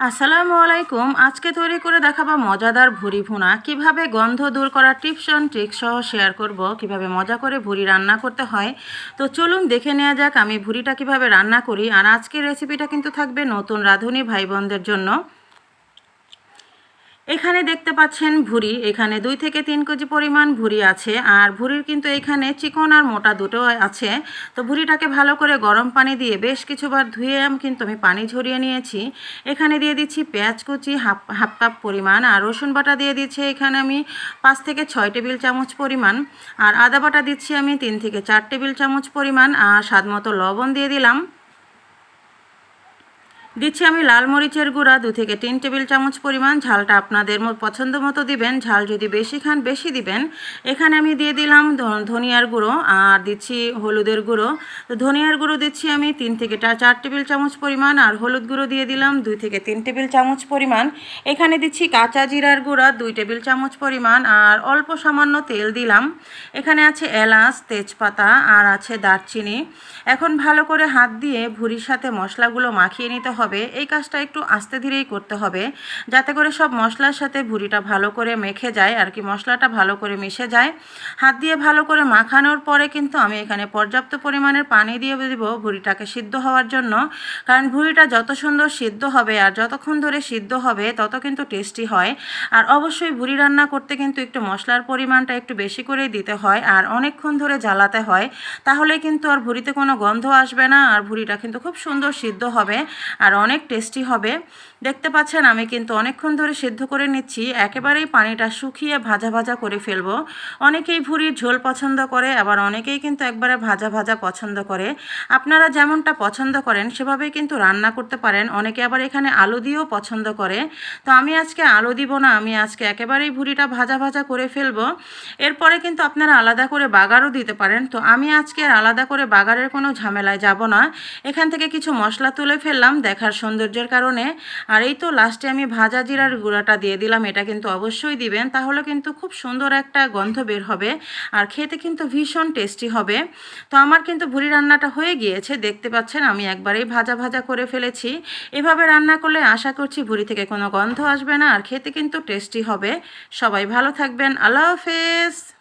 আসসালামু আলাইকুম। আজকে তৈরি করে দেখাবো মজাদার ভুরি ভুনা। কীভাবে গন্ধ দূর করা টিপস অ্যান্ড ট্রিক্স সহ শেয়ার করব, কীভাবে মজা করে ভুরি রান্না করতে হয়। তো চলুন দেখে নেওয়া যাক আমি ভুরিটা কীভাবে রান্না করি। আর আজকের রেসিপিটা কিন্তু থাকবে নতুন রাঁধুনি ভাই বোনদের জন্য। এখানে দেখতে পাচ্ছেন ভুড়ি। এখানে দুই থেকে তিন কেজি পরিমাণ ভুড়ি আছে, আর ভুড়ির কিন্তু এখানে চিকন আর মোটা দুটো আছে। তো ভুড়িটাকে ভালো করে গরম পানি দিয়ে বেশ কিছুবার ধুয়ে কিন্তু আমি পানি ঝরিয়ে নিয়েছি। এখানে দিয়ে দিচ্ছি পেঁয়াজ কুচি, হাফ হাফ কাপ পরিমাণ, আর রসুন বাটা দিয়ে দিচ্ছি এখানে আমি পাঁচ থেকে ছয় টেবিল চামচ পরিমাণ। আর আদা বাটা দিচ্ছি আমি তিন থেকে চার টেবিল চামচ পরিমাণ, আর স্বাদ মতো লবণ দিয়ে দিলাম। দিচ্ছি আমি লাল মরিচের গুঁড়া, দু থেকে তিন টেবিল চামচ পরিমাণ। ঝালটা আপনাদের পছন্দ মতো দিবেন। ঝাল যদি বেশি খান, বেশি দিবেন। এখানে আমি দিয়ে দিলাম ধনিয়ার গুঁড়ো আর দিচ্ছি হলুদের গুঁড়ো। তো ধনিয়ার গুঁড়ো দিচ্ছি আমি তিন থেকে চার টেবিল চামচ পরিমাণ আর হলুদ গুঁড়ো দিয়ে দিলাম দুই থেকে তিন টেবিল চামচ পরিমাণ। এখানে দিচ্ছি কাঁচা জিরার গুঁড়া, দুই টেবিল চামচ পরিমাণ আর অল্প সামান্য তেল দিলাম। এখানে আছে এলাচ, তেজপাতা আর আছে দারচিনি। এখন ভালো করে হাত দিয়ে ভুরির সাথে মশলাগুলো মাখিয়ে নিতে হবে। এই কাজটা একটু আস্তে ধীরেই করতে হবে, যাতে করে সব মশলার সাথে ভুড়িটা ভালো করে মেখে যায় আর কি, মশলাটা ভালো করে মিশে যায়। হাত দিয়ে ভালো করে মাখানোর পরে কিন্তু আমি এখানে পর্যাপ্ত পরিমাণের পানি দিয়ে দেবো ভুড়িটাকে সিদ্ধ হওয়ার জন্য। কারণ ভুড়িটা যত সুন্দর সিদ্ধ হবে আর যতক্ষণ ধরে সিদ্ধ হবে, তত কিন্তু টেস্টি হয়। আর অবশ্যই ভুড়ি রান্না করতে কিন্তু একটু মশলার পরিমাণটা একটু বেশি করেই দিতে হয় আর অনেকক্ষণ ধরে জ্বালাতে হয়, তাহলে কিন্তু আর ভুড়িতে কোনো গন্ধ আসবে না আর ভুড়িটা কিন্তু খুব সুন্দর সিদ্ধ হবে। আর অনেক টেস্টি হবে। দেখতে পাচ্ছেন, আমি কিন্তু অনেকক্ষণ ধরে সেদ্ধ করে নিচ্ছি। একেবারেই পানিটা শুকিয়ে ভাজা ভাজা করে ফেলব। অনেকেই ভুড়ির ঝোল পছন্দ করে, আবার অনেকেই কিন্তু একবারে ভাজা ভাজা পছন্দ করে। আপনারা যেমনটা পছন্দ করেন, সেভাবেই কিন্তু রান্না করতে পারেন। অনেকে আবার এখানে আলু দিয়েও পছন্দ করে। তো আমি আজকে আলু দিব না, আমি আজকে একেবারেই ভুড়িটা ভাজা ভাজা করে ফেলব। এরপরে কিন্তু আপনারা আলাদা করে বাগারও দিতে পারেন। তো আমি আজকে আলাদা করে বাগারের কোনো ঝামেলায় যাব না। এখান থেকে কিছু মশলা তুলে ফেললাম দেখার সৌন্দর্যের কারণে। আর এই তো লাস্টে আমি ভাজা জিরার গুঁড়াটা দিয়ে দিলাম, এটা কিন্তু অবশ্যই দিবেন, তাহলে কিন্তু খুব সুন্দর একটা গন্ধ বের হবে আর খেতে কিন্তু ভীষণ টেস্টি হবে। তো আমার কিন্তু ভুড়ি রান্নাটা হয়ে গিয়েছে, দেখতে পাচ্ছেন আমি একবারেই ভাজা ভাজা করে ফেলেছি। এভাবে রান্না করলে আশা করছি ভুড়ি থেকে কোনো গন্ধ আসবে না, আর খেতে কিন্তু টেস্টি হবে। সবাই ভালো থাকবেন, আল্লাহ হাফেজ!